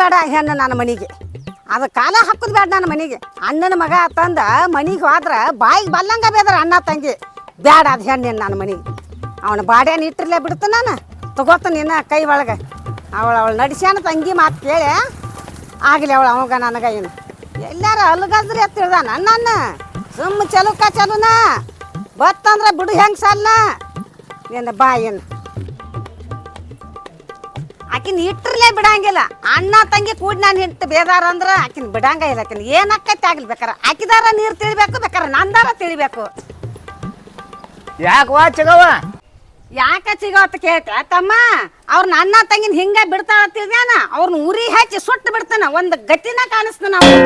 ಬೇಡ ಹೆಣ್ಣು ನನ್ನ ಮನೆಗೆ. ಅದು ಕಾಲ ಹಾಕೋದು ಬೇಡ ನನ್ನ ಮನೆಗೆ. ಅಣ್ಣನ ಮಗ ತಂದ ಮನೆಗೆ ಹೋದ್ರೆ ಬಾಯಿಗೆ ಬಲ್ಲಂಗ ಬೇದ್ರ ಅಣ್ಣ ತಂಗಿ. ಬೇಡ ಅದು ಹೆಣ್ಣಿನ ನನ್ನ ಮನೆಗೆ. ಅವನ ಬಾಡ್ಯಾನ ಇಟ್ಟಿರ್ಲೇ ಬಿಡ್ತು ನಾನು. ತಗೋತ ನಿನ್ನ ಕೈ ಒಳಗೆ. ಅವಳು ಅವಳು ನಡ್ಸ್ಯಾನ ತಂಗಿ ಮಾತು ಕೇಳಿ, ಆಗಲಿ ಅವಳು ಅವಾಗ ನನಗೆ ಏನು. ಎಲ್ಲಾರ ಅಲ್ಗದ್ರಿ ಅಂತ ನನ್ನ ಸುಮ್ಮ ಚಲುಕ ಚಲುನ. ಬತ್ತಂದ್ರೆ ಬಿಡು ಹೆಂಗೆ ಸಲ್ಲ ನಿನ್ನ ಬಾಯಿನ. ಆಕಿನ ಇಟ್ಟಿರ್ಲೇ ಬಿಡಂಗಿಲ್ಲ. ಅಣ್ಣ ತಂಗಿ ಕೂಡಿ ನಾನು ಹಿಟ್ಟು ಬೇದಾರ ಅಂದ್ರ ಆಕಿನ ಬಿಡಂಗ ಇಲ್ಲ ಆಕಿನ. ಏನ್ ಆಕೈತಿ ಆಗ್ಲಿ ಬೇಕಾರ. ಆಕಿದಾರ ನೀರು ತಿಳಿಬೇಕು ಬೇಕಾರ ನಂದಾರ ತಿಳಿಬೇಕು. ಯಾಕೆ ವಾ ಚಗವ ಯಾಕ ಸಿಗೋತ್ ಕೇಳ್ತ? ತಮ್ಮ ಅವ್ರನ್ನ ಅಣ್ಣ ತಂಗಿನ ಹಿಂಗ ಬಿಡ್ತಾಳ ತಿಳಿದ್ಯಾನ? ಅವ್ರನ್ನ ಉರಿ ಹಚ್ಚಿ ಸುಟ್ಟು ಬಿಡ್ತಾನ. ಒಂದ್ ಗತಿನ ಕಾಣಿಸ್ತಾನ ಯಾರ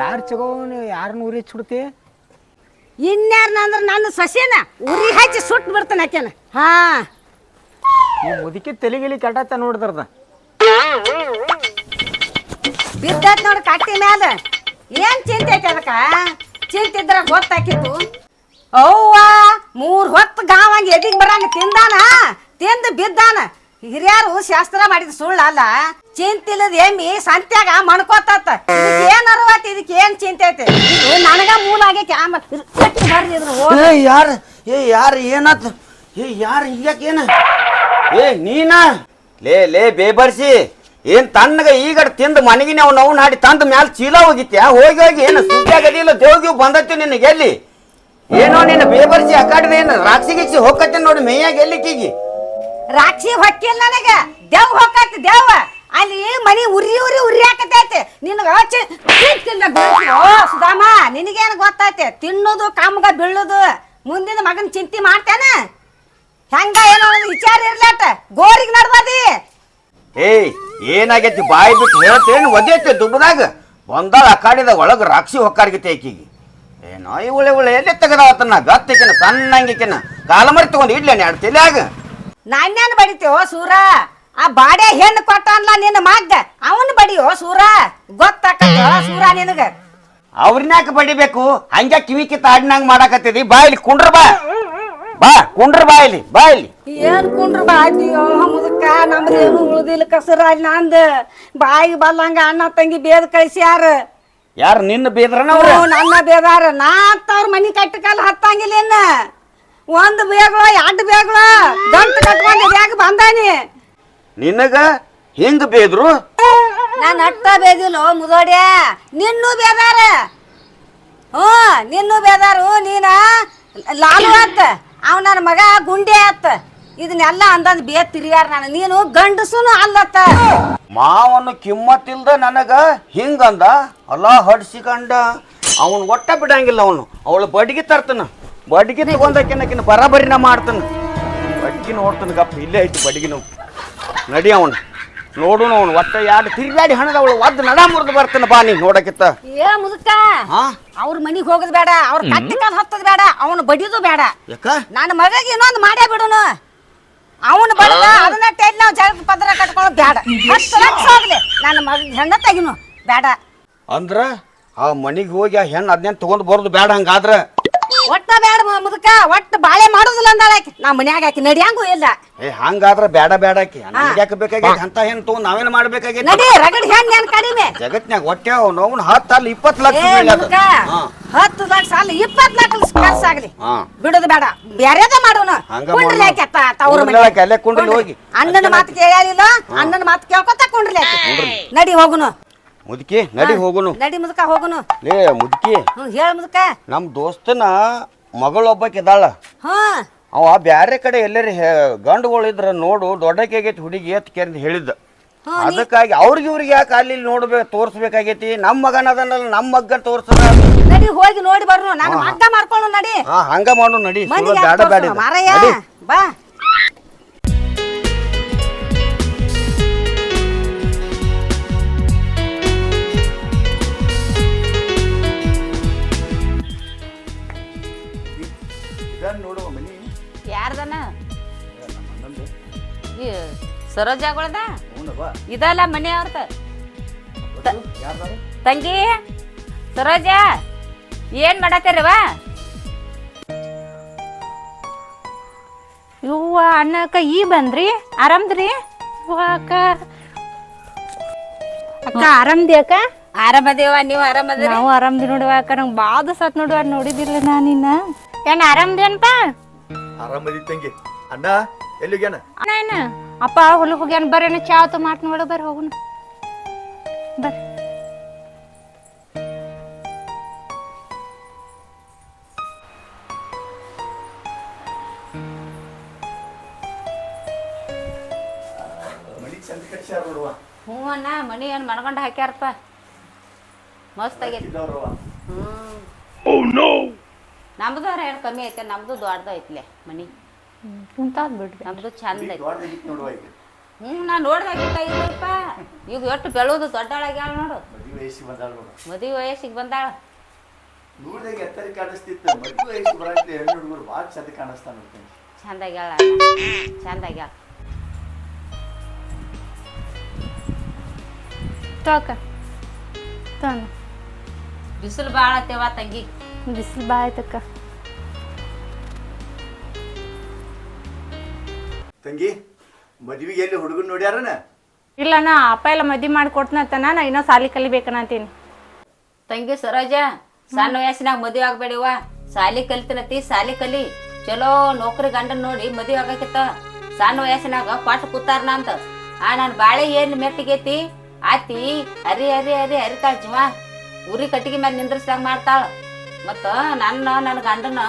ಯಾರು ಚಗವ ಯಾರನ್ನ ಉರಿ ಸುಡ್ತಿ ಇನ್ಯಾರನ ಅಂದ್ರ ನನ್ನ ಸಸಿನ ಉರಿ ಹಚ್ಚಿ ಸುಟ್ಟು ಬಿಡ್ತಾನ ಆಕೇನ ಹಾ. ಈ ಮುದುಕಿ ತಲೆಗಿಲಿ ಕಟ್ಟತ್ತ ನೋಡಿದ್ರದ. ಬಿದ್ದತ್ ನೋಡ್ ಕಟ್ಟಿ ಮ್ಯಾಲ. ಏನ್ ಚಿಂತೆ ಐತಿ ಅದಕ್ಕ? ಚಿಂತೆ ಇದ್ರ ಗೊತ್ತಾಕಿತ್ತು ಅವ್ವ ಮೂರ್ ಹೊತ್ತು ಗಾವಂಗ ಎದಿಗ್ ಬರಂಗ ತಿಂದಾನ? ತಿಂದು ಬಿದ್ದಾನ. ಹಿರಿಯರು ಶಾಸ್ತ್ರ ಮಾಡಿದ ಸುಳ್ಳ ಅಲ್ಲ. ಚಿಂತಿಲ್ಲದ ಎಮ್ಮಿ ಸಂತ್ಯಾಗ ಮಣ್ಕೋತತ್ತ. ಏನ್ ಅರ್ವತ್ ಇದಕ್ಕೆ ಏನ್ ಚಿಂತೆ ಐತೆ? ಇದು ನನಗ ಮೂಲ ಆಗೈತಿ. ಆಮೇಲೆ ಬರ್ರಿ ಇದ್ರ. ಏ ಯಾರ ಏ ಯಾರ ಏನಾತ? ಏ ಯಾರ ಹಿಂಗ್ಯಾಕ ಏನ? ಏ, ನೀನ? ಲೇ ಲೇ ಬೇಬರ್ಸಿ ಏನ್ ತಣ್ಣಗ ಈಗ ತಿಂದು ಮನೆಗಿನ ಅವ್ನ ಅವ್ನ ಹಾಡಿ ತಂದ ಮ್ಯಾಲ ಚೀಲ ಹೋಗಿತ್ಯಾ? ಹೋಗಿ ಹೋಗಿ, ಏನು ಸುದ್ದಿಯಾಗದಿಲ್ಲ ದೇವ್ಗಿವ್ ಬಂದತ್ತು ನಿನಗೆ ಎಲ್ಲಿ? ಏನೋ ನಿನ್ನ ಬೇಬರ್ಸಿ ಅಕಾಡಿದ ಏನು ರಾಕ್ಷಿ ಗಿಕ್ಷಿ ಹೋಗತ್ತೆ ನೋಡಿ, ಮೇಯಾಗ ಕೀಗಿ? ರಾಕ್ಷಿ ಹೊಕ್ಕಿಲ್ಲ ನನಗ. ದೇವ್ ಹೋಗತ್ತೆ ದೇವ. ಅಲ್ಲಿ ಮನಿ ಉರಿ ಉರಿ ಉರಿ ಹಾಕತೈತೆ ನಿನಗ ಸುಧಾಮ? ನಿನಗೇನು ಗೊತ್ತೈತೆ ತಿನ್ನೋದು, ಕಾಮಗ ಬೀಳೋದು. ಮುಂದಿನ ಮಗನ ಚಿಂತೆ ಮಾಡ್ತೇನ. ಹೆಂಗ ಏನೋ ಒಂದು ವಿಚಾರ ಇರ್ಲಾಟ. ಗೋರಿಗೆ ನಡ್ಬಾದಿ ಏಯ್ ಏನಾಗೈತಿ ಬಾಯಿ ಬಿಟ್ಟು ಹೇಳ್ತೇನು ಒದೇತಿ ದುಬ್ಬದಾಗ? ಒಂದಾಳ ಅಕಾಡಿದ ಒಳಗ ರಾಕ್ಷಿ ಹೊಕ್ಕಾರ್ಗಿತೆ ಆಕಿಗೆ ಏನೋ ಇವಳೆ ಇವಳೆ ಎಲ್ಲಿ ತೆಗೆದಾವತ್ತನ್ನ ಗತ್ತಿಕಿನ ಸಣ್ಣಂಗಿಕಿನ. ಕಾಲಮರಿ ತಗೊಂಡು ಇಡ್ಲೇನೆ ಆಡ್ತಿಲ್ಲ ಆಗ ನಾನ್ಯಾನ್ ಬಡಿತೀವೋ ಸೂರ? ಆ ಬಾಡೆ ಹೆಣ್ಣು ಕೊಟ್ಟಾನ್ಲ ನಿನ್ನ ಮಗ್ಗ. ಅವನ್ ಬಡಿಯೋ ಸೂರ? ಗೊತ್ತಾಕತ್ತೋ ಸೂರ ನಿನಗ? ಅವ್ರನ್ಯಾಕ ಬಡಿಬೇಕು? ಹಂಗೆ ಕಿವಿ ಕಿತ್ತ ಆಡಿನಂಗ್ ಮಾಡಾಕತ್ತಿದಿ? ಬಾ ಇಲ್ಲಿ ಕುಂಡ್ರ ಬಾ. ಬಾ ಕುಂಡ್ರ ಬಾ ಇಲ್ಲಿ ಬಾ ಇಲ್ಲಿ. ಏನ್ ಕುಂಡ್ರ ಬಾಯ್ತಿಯೋ ಮುದಕ್ಕ ನಮ್ದೇನು ಉಳ್ದಿಲ್ಲ ಕಸರ ನಂದ. ಬಾಯಿಗೆ ಬಲ್ಲಂಗ ಅಣ್ಣ ತಂಗಿ ಬೇದ ಕಳಿಸ್ಯಾರ. ಯಾರು ನಿನ್ನ ಬೇದ್ರನ ಅವ್ರ? ನನ್ನ ಬೇದಾರ. ನಾ ಅವ್ರ ಮನಿ ಕಟ್ಟ ಕಾಲ ಹತ್ತಂಗಿಲ್ಲ ಇನ್ನ. ಒಂದ್ ಬೇಗಳು ಎರಡು ಬೇಗಳು. ಗಂಟು ಕಟ್ಕೊಂಡು ಯಾಕ ಬಂದಾನಿ. ನಿನಗ ಹಿಂಗ ಬೇದ್ರು? ನಾನು ಅಟ್ಟ ಬೇದಿಲ್ಲ ಮುದೋಡ್ಯ. ನಿನ್ನೂ ಬೇದಾರ. ಹ್ಞೂ ನಿನ್ನೂ ಬೇದಾರು ನೀನ ಲಾಲು ಆತ ಅವ್ ನನ್ನ ಮಗ ಗುಂಡೆ ಆತ. ಇದನ್ನೆಲ್ಲ ಅಂದಂದ್ ಬೇ ತಿರ್ಯಾರ ನಾನು. ನೀನು ಗಂಡಸುನು ಅಲ್ಲತ್ತ. ಮಾವನು ಕಿಮ್ಮತ್ತಿಲ್ದ ನನಗ ಹಿಂಗಂದ ಅಲ್ಲ ಹಡ್ಸಿಕಂಡ ಅವನು ಒಟ್ಟ ಬಿಡಂಗಿಲ್ಲ ಅವನು. ಅವಳು ಬಡ್ಗಿ ತರ್ತಾನ. ಬಡ್ಗಿ ತಗೊಂಡಕಿನಕಿನ ಬರಾಬರಿನ ಮಾಡ್ತಾನ. ಬಡ್ಗಿ ನೋಡ್ತಾನ ಗಪ್ಪ, ಇಲ್ಲೇ ಐತಿ ಬಡ್ಗಿನು ನಡಿ ಅವನು. ನೋಡು ಅವನು ಒಟ್ಟ ಎರಡು ತಿರ್ಗಾಡಿ ಹಣದ ಅವಳು ಒದ್ದು ನಡ ಮುರಿದು ಬರ್ತಾನೆ ಬಾ ನೀ ನೋಡಕಿತ್ತ ಏ ಮುದುಕ ಹಾ ಅವ್ರ ಮನಿಗೆ ಹೋಗೋದ್ ಬೇಡ ಅವ್ರ ಕಟ್ಟಿ ಕಾಲ್ ಹತ್ತದ್ ಬೇಡ ಅವನು ಬಡಿದು ಬೇಡ. ಯಾಕ? ನನ್ನ ಮಗಗೆ ಇನ್ನೊಂದು ಮಾಡೇ ಬಿಡುನು. ಅವನು ಬಡದ ಅದನ್ನ ಟೈಲ್ ನಾವು ಜಗತ್ ಪದ್ರ ಕಟ್ಕೊಳ್ಳೋದು ಬೇಡ. ಹತ್ತು ಲಕ್ಷ ಹೋಗ್ಲಿ ನನ್ನ ಮಗ ಹೆಣ್ಣ ತೆಗಿನು ಬೇಡ. ಅಂದ್ರ ಆ ಮನಿಗೆ ಹೋಗಿ ಆ ಹೆಣ್ಣು ಅದನ್ನೇನು ತಗೊಂಡು ಬರೋದು ಬೇಡ ಹಂಗಾದ್ರ? ಒಟ್ಟ ಬೇಡ ಮುದಕ ಒಟ್ಟ ಬಾಳೆ ಮಾಡುದಿಲ್ಲ ಅಂದಾಳ ಆಕಿ. ನಾ ಮನ್ಯಾಗ ಆಕಿ ನಡಿಯಂಗೂ ಇಲ್ಲ. ಏ ಹಂಗಾದ್ರ ಬೇಡ ಬೇಡ ಆಕಿ. ನಮ್ಗೆ ಯಾಕೆ ಬೇಕಾಗೈತಿ? ಅಂತ ಹೆಣ್ಣು ತಗೊಂಡು ಮಾಡಬೇಕಾಗಿ ಮಾಡ್ಬೇಕಾಗೈತಿ? ನಡಿ ರಗಡ್ ಹೆಣ್ ಏನ್ ಕಡಿಮೆ. ಜಗತ್ನ್ಯಾಗ ಹೊಟ್ಟೆ ಅವ್ನು ಹತ್ತು ಅಲ್ಲಿ ಇಪ್ಪತ್ತು ಲಕ್ಷ ಏ ಬೆಲೆ ಅದು. ಮುದುಕ ಹಾ. ಹತ್ತು ಲಕ್ಷ ಅಲ್ಲ ಇಪ್ಪತ್ತು ಲಕ್ಷ ಖರ್ಚು ಆಗ್ಲಿ. ಹಾ. ಬಿಡುದು ಬೇಡ. ಬೇರೆದ ಮಾಡೋನು. ಹಂಗ. ಆಕೆ ಅತ್ತ ತವ್ರ ಕುಂಡ್ರಿ ಆಕೆ, ಅಲ್ಲೇ ಕುಂಡ್ರಿ ಹೋಗಿ. ಅಣ್ಣನ ಮಾತು ಕೇಳಿಲ್ಲ ಅಣ್ಣನ ಮಾತು ಕೇಳ್ಕೊತ ಕುಂಡ್ರಿ ಆಕೆ. ನಡಿ ಹೋಗುನು. ಮುದುಕಿ ನಡಿ ಹೋಗುನು. ನಡಿ ಮುದುಕ ಹೋಗುನು. ಲೇ ಮುದುಕಿ. ಹ್ಞೂ ಹೇಳ ಮುದುಕ. ನಮ್ಮ ದೋಸ್ತನ ಮಗಳೊಬ್ಬಕ್ಕೆ ಇದ್ದಾಳ ಹ್ಞೂ. ಅವ ಬ್ಯಾರೆ ಕಡೆ ಎಲ್ಲರಿ ಗಂಡುಗಳು ಇದ್ರ ನೋಡು ದೊಡ್ಡಕೆಗೈತಿ ಹುಡುಗಿ ಎತ್ ಕೇಂದ್ರ ಹೇಳಿದ್ದ. ಅದಕ್ಕಾಗಿ ಅವ್ರಿಗೆ ಇವ್ರಿಗೆ ಯಾಕೆ ಅಲ್ಲಿ ನೋಡ್ಬೇಕು ತೋರಿಸ್ಬೇಕಾಗೈತಿ? ನಮ್ಮ ಮಗನ ಅದನ್ನಲ್ಲ ನಮ್ಮ ಮಗ್ಗ ತೋರ್ಸದ ನಡಿ ಹೋಗಿ ನೋಡಿ ಬರ್ರು ನಾನು ಮಗ್ಗ ಮಾಡ್ಕೊಂಡು ನಡಿ. ಹಾ ಹಂಗ ಮಾಡು ನಡಿ. ಬೇಡ ಬೇಡ ಮಾರಯ್ಯ. ಬಾ. ಈ ಸರೋಜಾಗಳದ ಇದಲ್ಲ ಮನೆ ಅವ್ರದ ತಂಗಿ ಸರೋಜ ಏನ್ ಮಾಡತ್ತೀರವ? ಇವ್ವ ಅಣ್ಣಕ್ಕ ಈ ಬಂದ್ರಿ? ಆರಾಮದ್ರಿ? ಅಕ್ಕ. ಅಕ್ಕ ಆರಾಮ್ದಿ ಅಕ್ಕ? ಆರಾಮದೇವ ನೀವು ಆರಾಮದ್ರಿ? ನಾವು ಆರಾಮದಿ ನೋಡುವ ಅಕ್ಕ ನಂಗೆ ಭಾಳ ದಿವಸ ಆತ್ ನೋಡುವ ನೋಡಿದಿಲ್ಲ ನಾ ನಿನ್ನ ಏನ್ ಆರಾಮ್ದಿ ಅನ್ಪ ಆರಾಮದಿ ತಂಗಿ. ಅಣ್ಣ ಅಣ್ಣ ಅಪ್ಪ ಹೊಲಕ್ಕೆ ಹೋಗ್ಯಾನ ಬರ್ರಿ ಚಾ ತ ಮಾಡ್ತೀನಿ ನೋಡು ಬರ್ರಿ ಹೋಗುಣ. ಬರ್ರಿ. ಹ್ಞೂ ಅಣ್ಣ ಮನಿ ಏನು ಮಣ್ಗೊಂಡು ಹಾಕ್ಯಾರಪ್ಪ. ಮಸ್ತ್ ಆಗೈತಿ. ಹ್ಞೂ ನಮ್ದು ಏನು ಕಮ್ಮಿ ಐತೆ ನಮ್ದು ದೊಡ್ಡದು ಐತ್ಲೆ ಮನಿ. ಕುಂತಾದ್ ಬಿಡ್ರಿ ನಮ್ದು ಚಂದ ಐತಿ. ಹ್ಞೂ ನಾ ನೋಡ್ದಾಗಿತ್ತಾಗಿಲ್ಲಪ್ಪ ಈಗ ಎಷ್ಟು ಬೆಳೋದು ದೊಡ್ಡಳಾಗ್ಯಾಳ ನೋಡು. ಮದುವೆ ವಯಸ್ಸಿಗೆ ಬಂದಾಳ ನೋಡು. ಮದುವೆ ವಯಸ್ಸಿಗೆ ಬಂದಾಳ. ನೋಡ್ದಾಗ ಎತ್ತರ ಕಾಣಿಸ್ತಿತ್ತು. ಮದುವೆ ವಯಸ್ಸು ಬರಾಕ್ಲಿ ಹೆಣ್ಣು ಹುಡುಗರು ಭಾಳ ಚಂದ ಕಾಣಿಸ್ತಾನ ನೋಡ್ತೀನಿ ಚಂದಾಗ್ಯಾಳ ಚಂದಾಗ್ಯಾಳ ತೋಕ. ಬಿಸಿಲು ಭಾಳ ತಂಗಿ? ಬಿಸಿಲು ಭಾಳ ಆಯ್ತಕ್ಕ ತಂಗಿ ಮದ್ವಿಗೆ ಎಲ್ಲಿ ಹುಡುಗನ್ ನೋಡ್ಯಾರನ? ಇಲ್ಲ ನಾ ಅಪ್ಪ ಎಲ್ಲ ಮದ್ವಿ ಮಾಡಿ ಕೊಡ್ತನಂತನ ನಾ ಇನ್ನೂ ಸಾಲಿ ಕಲಿಬೇಕನ್ನತೀನಿ ತಂಗಿ ಸರೋಜ ಸಣ್ಣ ವಯಸ್ಸಿನಾಗ ಮದುವೆ ಆಗ್ಬೇಡಿವ ಸಾಲಿ ಕಲಿತನತಿ ಸಾಲಿ ಕಲಿ. ಚಲೋ ನೌಕರಿ ಗಂಡನ್ ನೋಡಿ ಮದುವೆ ಆಗಕಿತ್ತ. ಸಣ್ಣ ವಯಸ್ಸಿನಾಗ ಪಾಠ ಕೂತಾರನ ಅಂತ. ಆ ನಾನು ಬಾಳೆ ಏನ್ ಮೆಟ್ಟಿಗೈತಿ? ಆತಿ ಅರಿ ಅರಿ ಅರಿ ಅರಿತಾಳ ಜೀವ. ಉರಿ ಕಟ್ಟಿಗೆ ಮೇಲೆ ನಿಂದ್ರಿಸ್ದಾಗ ಮಾಡ್ತಾಳ. ಮತ್ತ ನನ್ನ ನನ್ನ ಗಂಡನ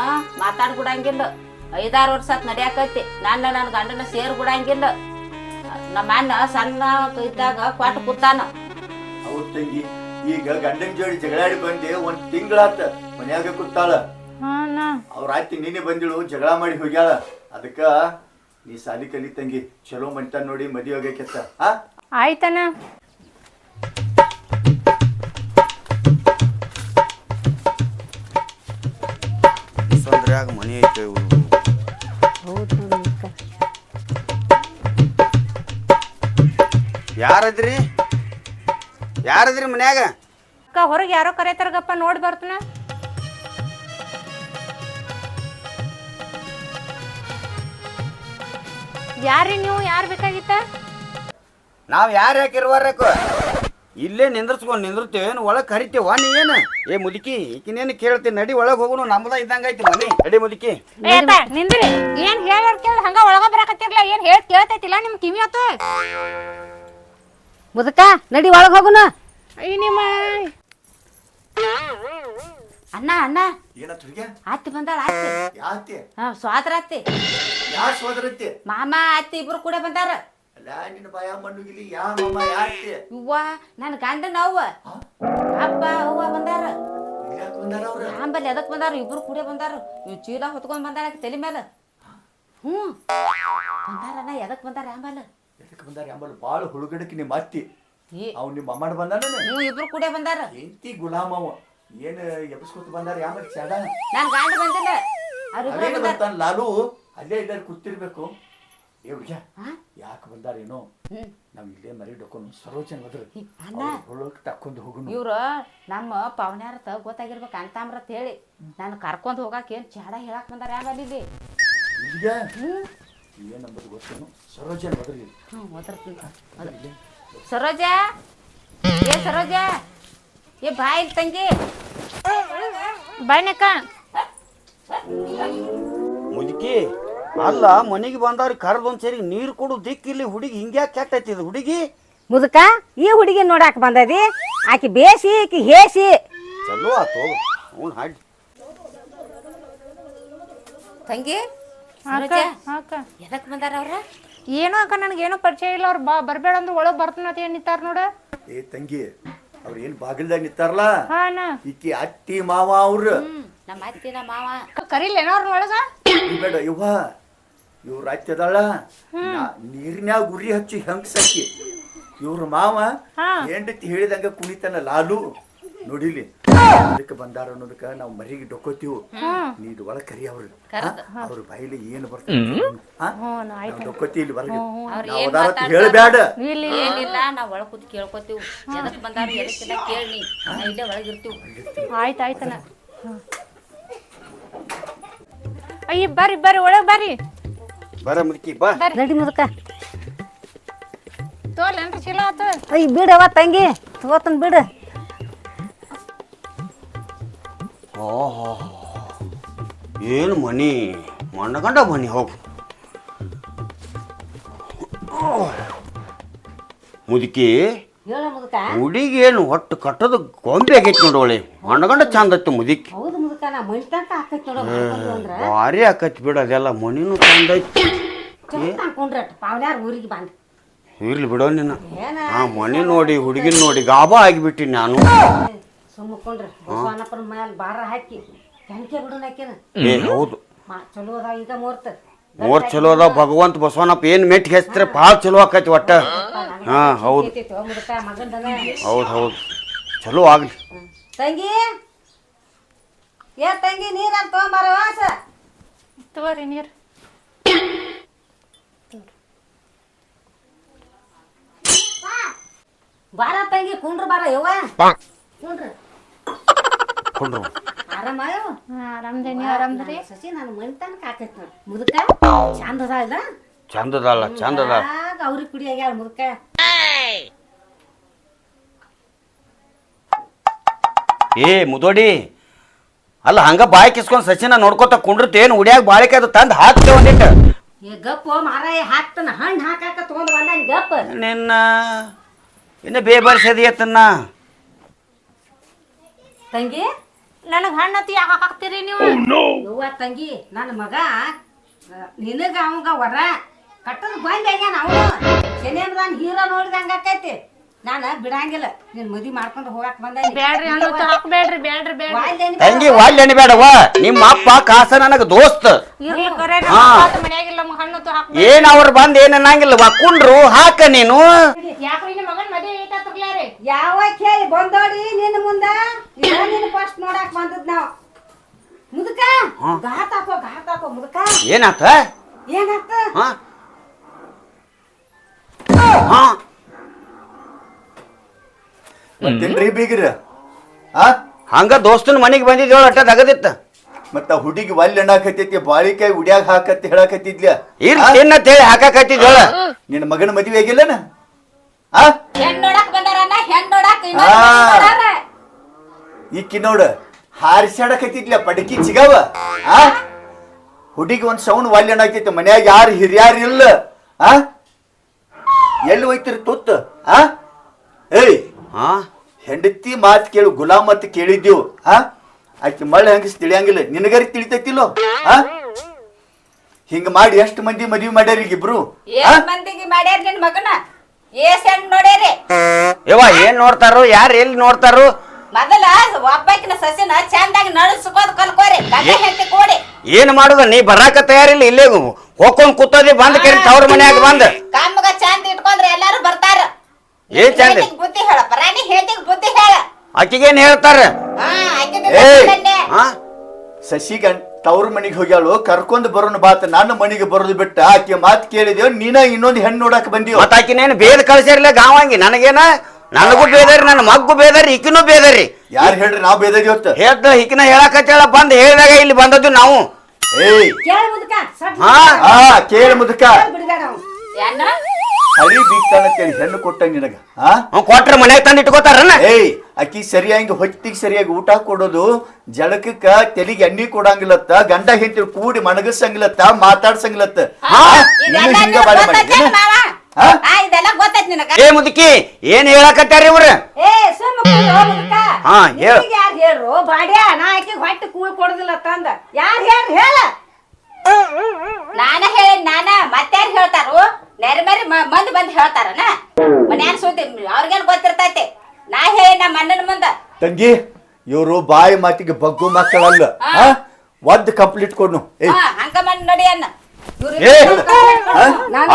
ಮಾತಾಡ್ ಬಿಡಂಗಿಲ್ಲ ಐದಾರು ವರ್ಷ ಆತ್ ನಡ್ಯಾಕೈತಿ ನನ್ನ ನನ್ನ ಗಂಡನ ಸೇರ್ ಬಿಡಂಗಿಲ್ಲ ನಮ್ಮ ಅಣ್ಣ ಸಣ್ಣ ಇದ್ದಾಗ ಕೊಟ್ಟು ಕೂತಾನ. ಅವ್ರ ತಂಗಿ ಈಗ ಗಂಡನ ಜೋಡಿ ಜಗಳಾಡಿ ಬಂದೆ ಒಂದ್ ತಿಂಗಳಾತ ಮನ್ಯಾಗ ಕೂತಾಳ. ಹಾ ನಾ ಅವ್ರ ಆಯ್ತಿ ನೀನೆ ಬಂದಿಳು ಜಗಳ ಮಾಡಿ ಹೋಗ್ಯಾಳ. ಅದಕ್ಕ ನೀ ಸಾಲಿ ಕಲಿ ತಂಗಿ ಚಲೋ ಮಂಟ ನೋಡಿ ಮದಿ ಹೋಗ್ಯಾಕೆತ್ತ ಆಯ್ತಣ್ಣ. ಆಯ್ತನ ಯಾರದ್ರಿ? ಯಾರದ್ರಿ ಮನ್ಯಾಗ? ಅಕ್ಕ ಹೊರಗೆ ಯಾರೋ ಕರೆತಾರಗಪ್ಪ ನೋಡಿ ಬರ್ತನ. ಯಾರ್ರಿ ನೀವು? ಯಾರು ಬೇಕಾಗಿತ್ತ? ನಾವ್ ಯಾರು ಯಾಕಿರುವಾರಕ್ಕ ಇಲ್ಲೇ ನಿಂದ್ರಸ್ಕೊಂಡು ನಿಂದಿರ್ತೇವೆ ಏನು ಒಳಗ್ ಕರಿತೇವ? ನೀ ಏನು? ಏ ಮುದುಕಿ ಈಕಿನೇನು ಕೇಳ್ತೀನಿ ನಡಿ ಒಳಗ್ ಹೋಗುನು ನಮ್ದ ಇದ್ದಂಗ ಐತಿ ಮನಿ. ನಡಿ ಮುದುಕಿ. ಏ ಅಪ್ಪ, ನಿಂದ್ರಿ. ಏನ್ ಹೇಳ ಕೇಳ ಹಂಗ ಒಳಗ ಬರಾಕತ್ತಿರ್ಲ ಏನ್ ಹೇಳ್ ಕೇಳ್ತೈತಿಲ್ಲ ನಿಮ್ ಕಿವಿ ಆತ ಮುದಕ ನಡಿ ಒಳಗೆ ಹೋಗುನ. ನಿಮ್ಮ. ಅಣ್ಣ ಅಣ್ಣ. ಆತಿ ಹುಡುಗ್ಯ ಬಂದಾಳ ಆತಿ ಯಾತೆ ಹಾ ಸ್ವಾದ್ರ ಆತಿ ಯಾ ಸೋದರತ್ತೆ ಮಾಮ ಆತಿ ಇಬ್ರು ಕೂಡ ಬಂದಾರ. ಅಲ್ಲ ನಿನ್ನ ಬಾಯ ಮಣ್ಣುಗಿಲಿ ಯಾ ಮಮ್ಮ ಯಾತೆ ಇವ್ವ ನನ್ನ ಗಂಡನ ಅವ್ವ ಅಪ್ಪ ಅವ್ವ ಬಂದಾರ. ಯಾಕೆ ಬಂದಾರ ಅವ್ರ? ಆಂಬಲ್ಲಿ ಎದಕ್ ಬಂದಾರ? ಇಬ್ರು ಕೂಡ ಬಂದಾರ. ಇವ್ ಚೀಲ ಹೊತ್ಕೊಂಡ್ ಬಂದಾರ ತಲೆ ಮೇಲೆ ಹ್ಞೂ ಬಂದಾರ ಎದಕ್ ಬಂದಾರ ಆಂಬಲ್ ಎದಕ್ಕೆ ಬಂದಾರ? ಅಂಬಲ್ ಭಾಳ ಹುಳುಗಡಕ್ಕೆ ನಿಮ್ಮ ಅತ್ತಿ. ಈ ಅವ್ ನಿಮ್ಮ ಅಮ್ಮನ ಬಂದಾನ ನೀವು ಇಬ್ರು ಕೂಡ ಬಂದಾರ? ಎಂತಿ ಗುಲಾಮವ ಏನು ಎಬ್ಸ್ಕೊತ ಬಂದಾರ? ಯಾಮಲ್ ಚಡ ನಾನು ಗಂಡ ಬಂದಿಲ್ಲ. ಅವೇನು ಬಂದಾರ. ಬರ್ತಾನ ಲಾಲು? ಅಲ್ಲೇ ಇದ್ದಾರೆ ಕೂತಿರ್ಬೇಕು. ಏ ಹುಡುಗ? ಯಾಕೆ ಬಂದಾರೇನೋ? ಹ್ಮ್. ನಾವ್ ಇಲ್ಲೇ ಮರಿ ಡೊಕೊಂಡು ಸರೋಜನ್ ಹೋದ್ರ. ಅಣ್ಣ. ಹೊಳಕ್ ತಕ್ಕೊಂಡು ಹೋಗುನು. ಇವ್ರು ನಮ್ಮ ಪವನ್ಯಾರತ ಗೊತ್ತಾಗಿರ್ಬೇಕು. ಅಂತ ಹೇಳಿ. ನಾನು ಕರ್ಕೊಂಡ್ ಹೋಗಾಕ ಏನ್ ಚಾಡ ಹೇಳಕ್ ಬಂದಾರ ಆಮೇಲೆ ಇಲ್ಲಿ ಈಗ ಏನಂಬದು ಗೊತ್ತೇನು? ಹ್ಞೂ ಸರೋಜ? ಏ ಸರೋಜ? ಏ ಬಾಯ್ ಇಲ್ಲಿ ತಂಗಿ. ಬಾಯ್ನಕ್ಕ. ಮುದುಕಿ ಅಲ್ಲ ಮನೆಗೆ ಬಂದವ್ರಿಗೆ ಕರ್ದೊಂದ್ ಸರಿ ನೀರು ಕೊಡು ದಿಕ್ಕಿಲ್ಲಿ ಹುಡುಗಿ ಹಿಂಗ್ಯಾಕೆ ಕೆಟ್ಟೈತಿ ಇದು ಹುಡುಗಿ? ಮುದುಕ ಈ ಹುಡುಗಿ ನೋಡಾಕ ಬಂದದಿ? ಆಕಿ ಬೇಸಿ ಆಕಿ ಹೇಸಿ ಚಲೋ ಆತು ಅವ್ನು ಹಾಡಿ. ತಂಗಿ ಸರೋಜ ಅಕ್ಕ ಎದಕ್ ಬಂದಾರ ಅವ್ರ? ಏನೋ ಅಕ್ಕ ನನಗೇನೋ ಪರಿಚಯ ಇಲ್ಲ. ಅವ್ರು ಬಾ ಬರ್ಬೇಡ ಅಂದ್ರೆ ಒಳಗೆ ಬರ್ತಾನಂತ ಏನ್ ನಿಂತಾರ ನೋಡ. ಏ ತಂಗಿ ಅವ್ರ ಏನ್ ಬಾಗಿಲ್ದಾಗ ನಿಂತಾರಲ್ಲ? ಹಾನ ಈಕಿ ಅತ್ತಿ ಮಾವ ಅವ್ರ. ನಮ್ಮ ಅತ್ತಿ ನಮ್ಮ ಮಾವ ಕರೀಲೇನೋ ಅವ್ರನ್ನ ಒಳಗ? ಈ ಬೇಡ ಇವ್ವ. ಇವ್ರ ಅತ್ತಿ ಅದಾಳ. ನೀರಿನ್ಯಾಗ ಗುರಿ ಹಚ್ಚಿ ಹೆಂಗ್ ಸಕ್ಕಿ ಇವ್ರ ಮಾವ. ಹೆಂಡತಿ ಹೇಳಿದಂಗ ಕುಣಿತಾನ ಲಾಲು. ನೋಡಿಲಿ? ಅದಕ್ಕೆ ಬಂದಾರ ಅನ್ನೋದಕ್ಕ ನಾವು ಮರಿಗೆ ಡೊಕ್ಕೋತೀವಿ? ನೀನು ಒಳ ಕರಿ ಅವ್ರು. ಅವ್ರ ಬಾಯಿಲಿ ಏನು ಬರ್ತದೆ? ಡೊಕ್ಕೋತಿ ಇಲ್ಲಿ ಹೊರಗೆ. ನಾವ್ ಏನಿಲ್ಲ. ನಾವು ಒಳಗ್ ಕೂತ್ ಕೇಳ್ಕೊತೀವಿ. ಎದಕ್ ಬಂದಾರ ಎದಕ್ಕಿಲ್ಲ ಕೇಳಿ ಇಲ್ಲೇ ಒಳಗಿರ್ತೀವಿ. ಆಯ್ತು ಆಯ್ತನ ಅಯ್ಯ ಬರ್ರಿ ಬರ್ರಿ ಒಳಗೆ ಬರ್ರಿ. ಬರ ಮುದುಕಿ ಬಾ. ನಡಿ ಮುದಕ. ಏನ್ರಿ ಚಲೋ ಆತು ಅಯ್ಯ ಬಿಡವ ತಂಗಿ. ತಗೋತನ್ ಬಿಡು. ಓಹೋ. ಏನು ಮನಿ? ಮಣ್ಣಗಂಡ ಮನಿ ಹೋಗು ಮುದುಕಿ ಹೇಳ ಮುದುಕ. ಹುಡುಗಿ ಏನು ಒಟ್ಟು ಕಟ್ಟದ ಗೊಂಬೆ ಆಗೈತಿ ನೋಡೋಳಿ ಮಣ್ಣಗಂಡ ಚಂದ ಐತಿ ಮುದುಕಿ. ಹೌದು ಮುದುಕ ನಾ ಮೈತಂಕ ಹಾಕೈತಿ ನೋಡ ಅಂದ್ರ. ಭಾರಿ ಆಕೈತಿ ಬಿಡ ಅದೆಲ್ಲ ಮನಿನೂ ಚಂದ ಐತಿ. ಚಂದ ಅನ್ಕೊಂಡ್ರಟ್ ಪಾವ್ನ್ಯಾರ ಊರಿಗೆ ಬಂದ್. ಇರ್ಲಿ ಬಿಡೋ ನಿನ್ನ. ಆ ಮನಿ ನೋಡಿ ಹುಡುಗಿನ ನೋಡಿ ಗಾಬಾ ಆಗಿಬಿಟ್ಟಿ ನಾನು. ಸುಮ್ಮಕೊಂಡ್ರಿ ಬಸವಣ್ಣಪ್ಪನ ಮ್ಯಾಲ ಬಾರ ಹಾಕಿ ಹೆಂಕೆ ಬಿಡು ಹಾಕ್ಯನ ಏ ಹೌದು. ಮಾ ಚಲೋ ಅದ ಈಗ ಮೂರ್ತ. ಮೂರ್ ಚಲೋ ಅದ ಭಗವಂತ ಬಸವನಪ್ಪ ಏನ್ ಮೆಟ್ ಹೆಚ್ತಾರೆ ಭಾಳ ಚಲೋ ಆಕೈತಿ ಒಟ್ಟ. ಹಾ ಹೌದು. ಹೌದು ಹೌದು. ಚಲೋ ಆಗ್ಲಿ. ತಂಗಿ. ಏ ತಂಗಿ ನೀರ ತಗೊಂಬಾರ ವಾಸ. ತಗೋರಿ ನೀರು. ಬಾರ ತಂಗಿ ಕುಂಡ್ರ ಬಾರ ಯವ್ವ. ಕುಂಡ್ರ. ಕೊಂಡ್ರು ಆರಾಮ ಯವ್ವ? ಆರಾಮ್ದೆ ನೀವು ಆರಾಮ್ದ್ರಿ ಸಸಿ ನಾನು ಮನೆ ತನಕ ಹಾಕೈತಿ ನೋಡಿ. ಮುದುಕ ಚಂದ ಅದ ಇದ ಚಂದದಲ್ಲ ಚಂದದ ಆಗ ಅವ್ರಿಗೆ ಕುಡಿ ಆಗ್ಯಾಳ ಮುದುಕ? ಏ ಮುದೋಡಿ ಅಲ್ಲ ಹಂಗ ಬಾಯಿ ಕಿಸ್ಕೊಂಡ್ ಸಚಿನ ನೋಡ್ಕೊತ ಕುಂಡಿರ್ತೇನು ಉಡಿಯಾಗ ಬಾಳಿಕೆ ಅದು ತಂದ್ ಹಾಕ್ತೇವೆ ಒಂದಿಟ್ಟು. ಏ ಗಪ್ಪ ಮಾರಾಯ ಹಾಕ್ತಾನ. ಹಣ್ಣು ಹಾಕಾಕ ತಗೊಂಡ್ ಬಂದಾನಿ ಗಪ್ಪ. ನಿನ್ನ ಇನ್ನ ಬೇಬರ್ಸದಿಯತ್ತನ್ನ ತಂಗಿ? ನನಗೆ ಹಣ್ಣು ಯಾಕೆ ಹಾಕ್ತೀರಿ ನೀವು? ಅವ್ವ ತಂಗಿ ನನ್ನ ಮಗ ನಿನಗ ಅವಂಗ ವರ. ಕಟ್ಟದ ಬಂದ್ ಆಗ್ಯಾನ ಅವನು. ಸಿನಿಮಾದಾನ ಹೀರೋ ನೋಡಿದಂಗ ಆಕೈತಿ. ನಾನು ಬಿಡಂಗಿಲ್ಲ. ನೀನ್ ಮದಿ ಮಾಡ್ಕೊಂಡು ಹೋಗಾಕ್ ಬಂದಿ ಬ್ಯಾಡ್ರಿ ಹಣ್ಣು ಹಾಕ್ಬೇಡ್ರಿ ಬ್ಯಾಡ್ರಿ ಬ್ಯಾಡ್ರಿ. ವಾಲ್ದೇನಿ ತಂಗಿ ವಾಲ್ಯ ಅನ್ಬೇಡವ ನಿಮ್ಮ ಅಪ್ಪ ಕಾಸ ನನಗ ದೋಸ್ತ. ಇರ್ಲಿ ಕರೆ ಹಾ. ಮನ್ಯಾಗಿಲ್ಲ ನಮ್ಗೆ ಹಣ್ಣು ಹಾಕ್ ಏನ್ ಅವ್ರು ಬಂದ್ ಏನ್ ಅನ್ನಂಗಿಲ್ಲ ಕುಂಡ್ರು ಹಾಕ ನೀನು. ಯಾಕ್ರಿ ನಿಮ್ಮ ಮಗನ್ ಐತಾತ್ರಲ್ಲಾರಿ ಯಾವ ಕೇಳಿ ಬಂದೋಡಿ ನಿನ್ನ ಮುಂದ? ಇಲ್ಲ ನಿನ್ನ ಫಸ್ಟ್ ನೋಡಕ್ ಬಂದದ್ ನಾವ್. ಮುದುಕ ಘಾತ ಹಾಕೋ ಘಾತ ಹಾಕೋ ಮುದುಕ. ಏನಾತ? ಏನಾತ? ಮತ್ತೇನ್ರಿ ಬೀಗ್ರ? ಆ? ಹಂಗ ದೋಸ್ತನ ಮನೆಗೆ ಬಂದಿದ್ದೇವಳ ಅಟ್ಟ ತಗದಿತ್ತ ಮತ್ತ ಹುಡುಗಿ ಒಲ್ಲಿ ಎಣ್ಣಾಕತ್ತೈತಿ ಬಾಳಿಕಾಯಿ ಉಡ್ಯಾಗ ಹಾಕತ್ತಿ ಹೇಳಕತ್ತಿದ್ಲ. ಏನ್ ತಿನ್ನತ್ ಹೇಳಿ ಹಾಕಾಕತ್ತಿದ್ದೇವಳ ನಿನ್ನ ಮಗನ ಮದುವೆ ಆಗಿಲ್ಲನ? ಆ? ನೋಡಕ್ ಬಂದಾರಣ್ಣ ಹೆಣ್ ನೋಡಕ್ ಆ. ಇನ್ನೊಂದ್ ಮನೆಗ್ ನೋಡಾರ. ಈಕಿ ನೋಡ ಹಾರಿಸಾಡಕತ್ತಿದ್ಲ ಪಡಕಿ ಚಿಗವ. ಆ? ಹುಡುಗಿ ಒಂದ್ ಸೌಂಡ್ ಒಲ್ಲೆ ಎಣ್ಣಾಕೈತಿ ಮನ್ಯಾಗ ಯಾರು ಹಿರಿಯಾರು ಇಲ್ಲ. ಆ? ಎಲ್ಲಿ ಹೋಯ್ತಿರಿ ತುತ್ತ? ಆ? ಏಯ್ ಹಾ ಹೆಂಡತಿ ಮಾತು ಕೇಳು ಗುಲಾಮತ್ ಕೇಳಿದ್ದೀವು ಆ? ಆಕಿ ಮಳೆ ಹಂಗಿಸ್ ತಿಳಿಯಂಗಿಲ್ಲ. ನಿನಗರಿ ತಿಳಿತೈತಿಲ್ಲೋ? ಆ? ಹಿಂಗ ಮಾಡಿ ಎಷ್ಟು ಮಂದಿ ಮದ್ವಿ ಮಾಡ್ಯಾರ ಈಗ ಇಬ್ರು? ಮಂದಿಗೆ ಮಾಡ್ಯಾರ ನಿನ್ ಮಗನ? ಏಸ್ ಹೆಣ್ ನೋಡ್ಯಾರಿ. ಯವ್ವ ಏನ್ ನೋಡ್ತಾರೋ ಯಾರು ಎಲ್ಲಿ ನೋಡ್ತಾರೋ ಮೊದಲ ಒಬ್ಬಾಕಿನ ಸಸಿನ ಚಂದಾಗಿ ನಡ್ಸ್ಕೋದ್ ಕಲ್ಕೋರಿ ಗಂಡ ಹೆಂಡತಿ ಕೂಡಿ. ಏನ್ ಮಾಡುದ? ನೀ ಬರಾಕ ತಯಾರಿಲ್ಲ ಇಲ್ಲೇ ಹೋಗ್ಕೊಂಡ್ ಕೂತದಿ ಬಂದ್ ಕೇಳಿ ತವ್ರ ಮನ್ಯಾಗ ಬಂದ್. ಕಮ್ಮಗ ಚಂದ ಇಟ್ಕೊಂಡ್ರೆ ಎಲ್ಲಾರು ಬರ್ತಾರ. ಏನ್ ಚಂದ? ಹೆಂಡ್ತಿಗ್ ಬುದ್ಧಿ ಹೇಳ ಪ್ರಾಣಿ ಹೇಳ್ತಿಗ್ ಬುದ್ಧಿ ಹೇಳ. ಆಕಿಗೇನ್ ಹೇಳ್ತಾರ? ಹಾ ಆಕಿದ ಏಯ್! ಹಾ? ಗಂಡ ತವ್ರ ಮನಿಗೆ ಹೋಗ್ಯಾಳು ಕರ್ಕೊಂಡ್ ಬರೋಣ ಬಾತ ನನ್ನ ಮನಿಗೆ ಬರೋದು ಬಿಟ್ಟ. ಆಕೆ ಮಾತು ಕೇಳಿದ್ಯೋ ನೀನ ಇನ್ನೊಂದು ಹೆಣ್ಣು ನೋಡಕ್ ಬಂದಿವ್ ಮತ್ತಾಕಿನೇನು ಬೇದ ಕಳ್ಸಿರ್ಲ ಗಾವಂಗಿ ನನಗೇನ ನನಗೂ ಬೇದರಿ ನನ್ನ ಮಗ್ಗು ಬೇದರಿ ಈಕಿನೂ ಬೇದರಿ. ಯಾರು ಹೇಳ್ರಿ ನಾವು ಬೇದದಿವತ್ತ ಹೇಳ್ತ ಈಕಿನ ಹೇಳಕತ್ತೇಳ ಬಂದ್ ಹೇಳಿದಾಗ ಇಲ್ಲಿ ಬಂದದ್ದು ನಾವು. ಏಯ್! ಕೇಳಿ ಮುದುಕ ಸಟ್ ಹಾ? ಆ ಕೇಳ ಮುದಕ. ಬಿಡಬೇಡ ಅವ್ನು. ಏನ ಹಳಿ ಬೀಗ್ತಾನಂತೇಳಿ ಹೆಣ್ಣು ಕೊಟ್ಟಂಗ ನಿನಗ ಹಾ? ಅವ್ನ್ ಕೊಟ್ರ ಮನ್ಯಾಗ ತಂದು ಇಟ್ಕೋತಾರನ? ಏಯ್ ಅಕ್ಕಿ ಸರಿಯಾಗಿ ಹೊಟ್ಟಿಗೆ ಸರಿಯಾಗಿ ಊಟ ಕೊಡೋದು ಜಳಕಕ್ಕ ತೆಲಿಗೆ ಎಣ್ಣಿ ಕೊಡಂಗಿಲ್ಲತ್ತ ಗಂಡ ಹೆಂಡತಿ ಕೂಡಿ ಮಣಗಸಂಗಿಲ್ಲತ್ತ ಮಾತಾಡ್ಸಂಗಿಲ್ಲತ್ತ. ಹಾ? ಇದೆಲ್ಲ ಹಿಂಗ ಬಾಳೆ ಮಾಡಿ? ಮಾವ? ಹಾ? ಆ, ಇದೆಲ್ಲ ಗೊತ್ತೈತ್ ನಿನಗ. ಏ ಮುದುಕಿ ಏನ್ ಹೇಳಕತ್ತಾರ ಇವ್ರ? ಏ ಸುಮ್ಮ ಹಾ, ಹೇಳು. ಯಾರು ಹೇಳ್ರು? ಬಾಡ್ಯಾ ನಾ ಆಕಿಗೆ ಹೊಟ್ಟೆ ಕೂಳ್ ಕೊಡುದಿಲ್ಲ ತಂದ. ಯಾರು ಹೇಳ್ರು? ಹೇಳ. ನಾನ ಹೇಳಿ ನಾನ ಮತ್ತಾರು ಹೇಳ್ತಾರು? ನೆರೆ ಮರಿ ಮಂದ್ ಮಂದಿ ಬಂದ್ ಹೇಳ್ತಾರನ? ಮನ್ಯಾನ ಸುದ್ದಿ ಅವ್ರಿಗೇನ್ ಗೊತ್ತಿರ್ತೈತಿ? ನಾ ಹೇಳಿ ನಮ್ಮ ಅಣ್ಣನ ಮುಂದ. ತಂಗಿ ಇವರು ಬಾಯಿ ಮಾತಿಗೆ ಬಗ್ಗು ಮಕ್ಕಳಲ್ಲ? ಒದ್ದು ಕಂಪ್ಲೀಟ್ ಕೊಡ್ನು. ಹಂಗ ಮಾಡಿ ನೋಡಿ ಅನ್ನ ಆ?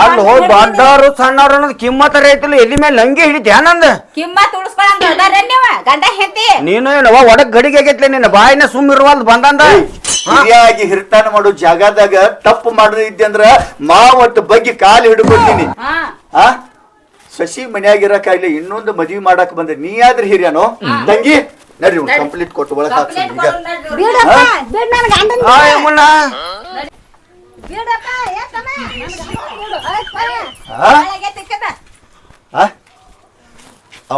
ಅಲ್ಲಿ ಹೋಗಿ ದೊಡ್ಡವ್ರು ಸಣ್ಣವ್ರು ಅನ್ನೋದು ಕಿಮ್ಮತ್ತ ಐತಿಲ್ಲ ಎಲ್ಲಿ ಮೇಲೆ ಲಂಗಿ ಹಿಡಿದ್ಯಾ ನಂದ? ಕಿಮ್ಮತ್ ಉಳಿಸ್ಕೊಳಂಗ ದೊಡ್ಡಾರ ನೀವ? ಗಂಡ ಹೆಂಡತಿ? ನೀನು ಏನವ ಒಡಕ್ ಗಡಿಗೆ ಆಗೈತ್ಲೆ ನಿನ್ನ ಬಾಯಿನ ಸುಮ್ ಇರುವಲ್ದು ಬಂದಂದ? ಸರಿಯಾಗಿ ಹಿರ್ತಾನ ಮಾಡೋ ಜಾಗದಾಗ ತಪ್ಪು ಮಾಡೋದು ಇದ್ದೆ ಅಂದ್ರ ಮಾವತ್ತು ಬಗ್ಗೆ ಕಾಲು ಹಿಡ್ಕೊಳ್ತೀನಿ ಹಾ. ಆ ಸಸಿ ಮನ್ಯಾಗ ಇರಕಾಗ್ಲಿ ಇನ್ನೊಂದು ಮದುವೆ ಮಾಡಕ್ ಬಂದ್ರೆ ನೀ ಆದ್ರೆ ಹಿರಿಯನೋ? ತಂಗಿ ನಡ್ರಿ ಕಂಪ್ಲೀಟ್ ಕೊಟ್ಟು ಒಳಗ್ ಹಾಕ್ತೀನಿ ಕಂಪ್ಲೇಂಟ್ ಈಗ. ಕೊಡು ನಡ್ರಿ. ಇವ್ರು. ಬಿಡಪ್ಪ ಬಿಡ್ ನನ್ ಗಂಡನ್ ಆ?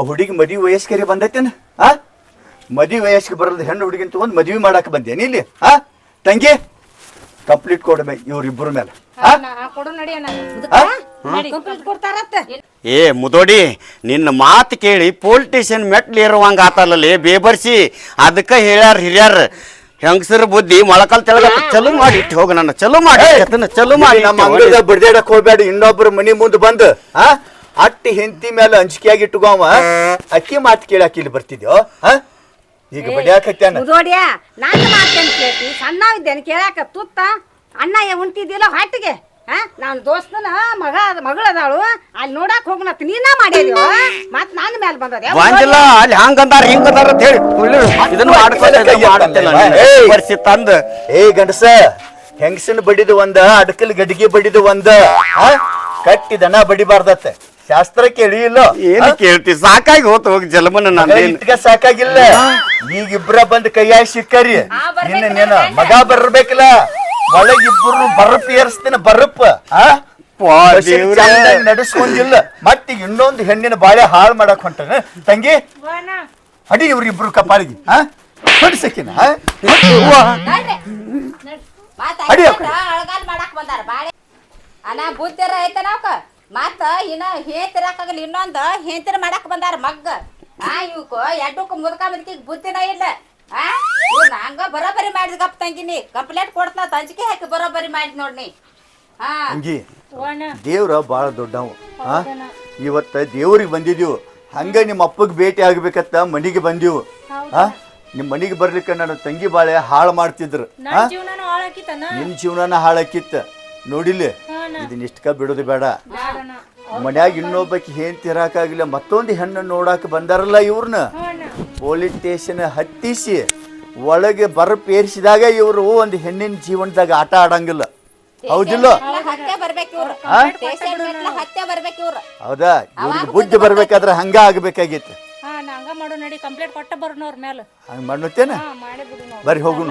ಹುಡುಗ ಮದುವೆ ವಯಸ್ಕರಿಗೆ ಬಂದೈತೇನ? ಆ? ಮದುವೆ ವಯಸ್ಕ ಬರಲ್ದ ಹೆಣ್ಣು ಹುಡುಗಿನ ತಗೊಂಡು ಮದುವೆ ಮಾಡಕ್ ಬಂದೇನಿ ಇಲ್ಲಿ? ಆ? ತಂಗಿ ಕಂಪ್ಲೀಟ್ ಕೊಡ ಇವ್ರಿಬ್ಬರ ಮೇಲೆ. ಆ? ಕೊಡು ನಡಿ ಅಣ್ಣ. ಆ? ಕಂಪ್ಲೀಟ್ ಕೊಡ್ತಾರತ್ತ. ಏ ಮುದೋಡಿ ನಿನ್ನ ಮಾತು ಕೇಳಿ ಪೊಲೀಸ್ ಸ್ಟೇಷನ್ ಮೆಟ್ಲು ಇರುವಂಗ ಆತಲ್ಲೇ ಬೇಬರ್ಸಿ. ಅದಕ್ಕೆ ಹೇಳ್ಯಾರ ಹಿರಿಯರ್ ಹೆಂಗಸರ ಬುದ್ಧಿ ಮೊಳಕಾಲ್ ತೆಳಗ ಚಲೋ ಮಾಡಿ ಇಟ್ಟು ಹೋಗ ನನ್ನ ಚಲೋ ಮಾಡಿ ಅದನ್ನ ಚಲೋ ಮಾಡಿ ನಮ್ಮ ಅಂಗಡಿದ ಬಿಡದೇಡಕ್ ಹೋಗ್ಬೇಡ ಇನ್ನೊಬ್ರ ಮನಿ ಮುಂದೆ ಬಂದು. ಆ? ಅಟ್ಟಿ ಹೆಂಡತಿ ಮೇಲೆ ಅಂಜಿಕೆಯಾಗಿ ಇಟ್ಟುಗೋವ ಅಕ್ಕಿ ಮಾತು ಕೇಳಾಕ ಇಲ್ಲಿ ಬರ್ತಿದ್ಯೋ? ಆ? ಈಗ ಬಡಿಯಾಕತ್ಯಾನ ಮುದೋಡಿಯ ನಾನು ಕೇಳ್ತಿ. ಸಣ್ಣ ಇದ್ದೇನೆ ಕೇಳಾಕ ತುತ್ತ ಅಣ್ಣ ಉಂಟಿದ್ದಿಲ್ಲ ಹೊಟ್ಟಿಗೆ ಹಾ ನಾನು ದೋಸ್ತನ ಮಗ ಮಗಳದಾಳು. ಅಲ್ಲಿ ನೋಡಕ್ ಹೋಗ್ನತ್ ನೀನ ಮಾಡಿದ್ಯೋ? ಮತ್ ನನ್ನ ಮೇಲೆ ಬಂದದ ಅಲ್ಲಿ ಹಂಗಂದಾರ ಹಿಂಗಂದಾರ ಅಂತ ಹೇಳಿ. ಸುಳ್ಳು ಇದನ್ನ ತಂದ. ಏ ಗಂಡಸ ಹೆಂಗಸನ ಬಡಿದು ಒಂದ ಅಡಕಲ್ ಗಡಿಗೆ ಬಡಿದು ಒಂದ? ಕಟ್ಟಿ ದನ ಬಡಿಬಾರ್ದತ್ತೆ. ಶಾಸ್ತ್ರ ಕೇಳಿ ಇಲ್ಲ. ಏನ್ ಕೇಳ್ತಿ? ಸಾಕಾಗಿ ಹೋತ ಹೋಗಿ ಜಲಮನ ಇಟ್ಕ ಸಾಕಾಗಿಲ್ಲ. ಈಗ ಇಬ್ರ ಬಂದ್ ಕೈಯಾಗ ಸಿಕ್ಕರಿ. ನಿನ್ನ ನೀನ ಮಗ ಬರ್ಬೇಕಲ್ಲ. ಒಳಗ್ ಇಬ್ರು ಬರಪ್ ಬರಪ್ಪ ಬರಪ್ ನಡೆಸ್ಕೊಂಡಿಲ್ಲ. ಮತ್ತೀಗ ಇನ್ನೊಂದು ಹೆಣ್ಣಿನ ಬಾಳೆ ಹಾಳು ಮಾಡಕ್ ಹೊಂಟನ. ತಂಗಿ ಅಡಿ ಇವ್ರಿಬ್ರು ಕಪಾಲಿಗೆ ಹಾ ಹೊಡಿಸಕಿನ ಅಡಿ ಅಣ್ಣ ಬುದ್ಧಿರ ಐತ ನಾವ್ಕ ಮತ್ತ ಇನ್ನ ಹೇತಿರಾಕಾಗಲ್ಲ ಇನ್ನೊಂದು ಹೇತಿರ ಮಾಡಕ್ ಬಂದಾರ ಮಗ್ಗ. ಆ ಇವಕ್ಕ ಎಡ್ಡಕ್ಕ ಮುದ್ಕ ಮುದ್ಕಿಗ್ ಬುದ್ಧಿನ ಇಲ್ಲ. ಹಂಗ ಬರೋಬರಿ ಮಾಡಿದ ಕಪ್ ತಂಗಿನಿ. ಕಂಪ್ಲೇಂಟ್ ಕೊಡ್ತಾ ತಂಜಿಕೆ ಹಾಕಿ ಬರೋಬರಿ ಮಾಡಿದ್ ನೋಡ್ನಿ. ಹಾ ತಂಗಿ ದೇವ್ರ ಬಾಳ ದೊಡ್ಡವ. ಹಾ ಇವತ್ತ ದೇವ್ರಿಗೆ ಬಂದಿದೀವು. ಹಂಗ ನಿಮ್ಮ ಅಪ್ಪಗೆ ಭೇಟಿ ಆಗ್ಬೇಕತ್ತ ಮನೆಗೆ ಬಂದೀವು. ಹಾ ನಿಮ್ಮ ಮನೆಗೆ ಬರ್ಲಿಕ್ಕೆ ನನ್ನ ತಂಗಿ ಬಾಳೆ ಹಾಳು ಮಾಡ್ತಿದ್ರು. ಹಾ ಜೀವನನು ಹಾಳಾಕಿತ್ತ ನೋಡಿಲ್ಲ? ಇದನ್ನ ಇಷ್ಟಕ ಬಿಡೋದು ಬೇಡ. ಮನ್ಯಾಗ ಇನ್ನೊಬ್ಬಕ್ಕೆ ಏನ್ ತಿರಾಕಾಗಿಲ್ಲ ಮತ್ತೊಂದು ಹೆಣ್ಣು ನೋಡಾಕ ಬಂದಾರಲ್ಲ ಇವ್ರನ್ನ ಪೊಲೀಸ್ ಸ್ಟೇಷನ್ ಹತ್ತಿಸಿ ಒಳಗೆ ಬರಪೇರಿಸಿದಾಗ ಇವರು ಒಂದು ಹೆಣ್ಣಿನ ಜೀವನದಾಗ ಆಟ ಆಡಂಗಿಲ್ಲ. ಹೌದಿಲ್ಲ? ಹೌದಾ? ಇವ್ರಿಗೆ ಬುದ್ಧಿ ಬರ್ಬೇಕಾದ್ರೆ ಹಂಗ ಆಗ್ಬೇಕಾಗಿತ್ತು ಹಂಗ ಮಾಡೋ ನಡಿ ಕಂಪ್ಲೇಂಟ್ ಕೊಟ್ಟ ಬರೋಣ ಅವ್ರ ಮೇಲೆ ಹಂಗ ಮಾಡ್ತೇನ ಹಾ ಮಾಡಿ ಬಿಡು ನಾವು. ಬರ್ರಿ ಹೋಗುಣ.